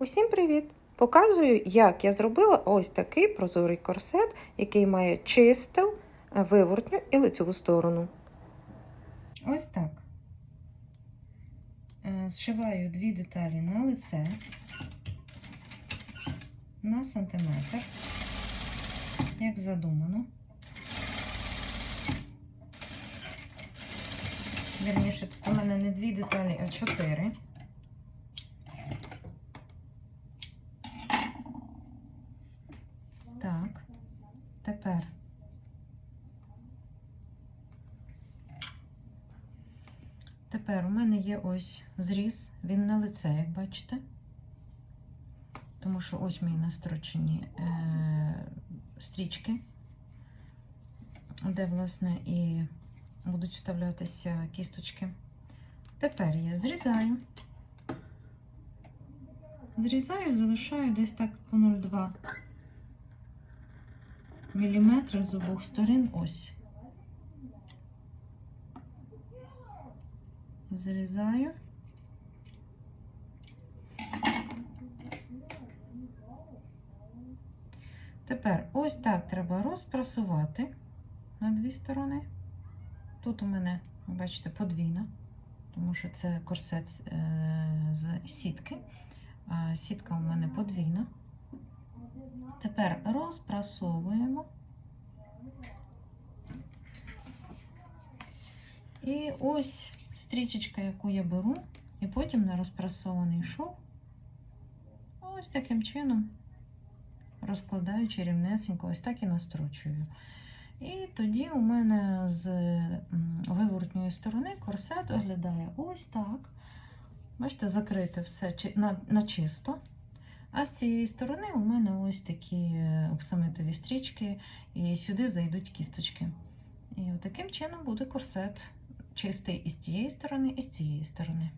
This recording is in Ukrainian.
Усім привіт! Показую, як я зробила ось такий прозорий корсет, який має чисту, виворотню і лицеву сторону. Ось так. Е, Зшиваю дві деталі на лице на сантиметр, як задумано. Вірніше, у мене не дві деталі, а чотири. Так, тепер. Тепер у мене є ось зріз, він на лице, як бачите. Тому що ось мої настрочені е, стрічки, де, власне, і будуть вставлятися кісточки. Тепер я зрізаю. Зрізаю, залишаю десь так по 0,2 міліметри з обох сторін ось. Зрізаю. Тепер ось так треба розпрасувати на дві сторони. Тут у мене, бачите, подвійна, тому що це корсет е, з сітки, сітка у мене подвійна. Тепер розпрасовуємо. І ось стрічечка, яку я беру, і потім на розпрасований шов, ось таким чином розкладаючи рівнесенько, ось так і настрочую. І тоді у мене з виворотньої сторони корсет виглядає ось так. Бачите, закрите все на, на чисто. А з цієї сторони у мене ось такі оксамитові стрічки, і сюди зайдуть кісточки. І таким чином буде корсет чистий і з цієї сторони, і з цієї сторони.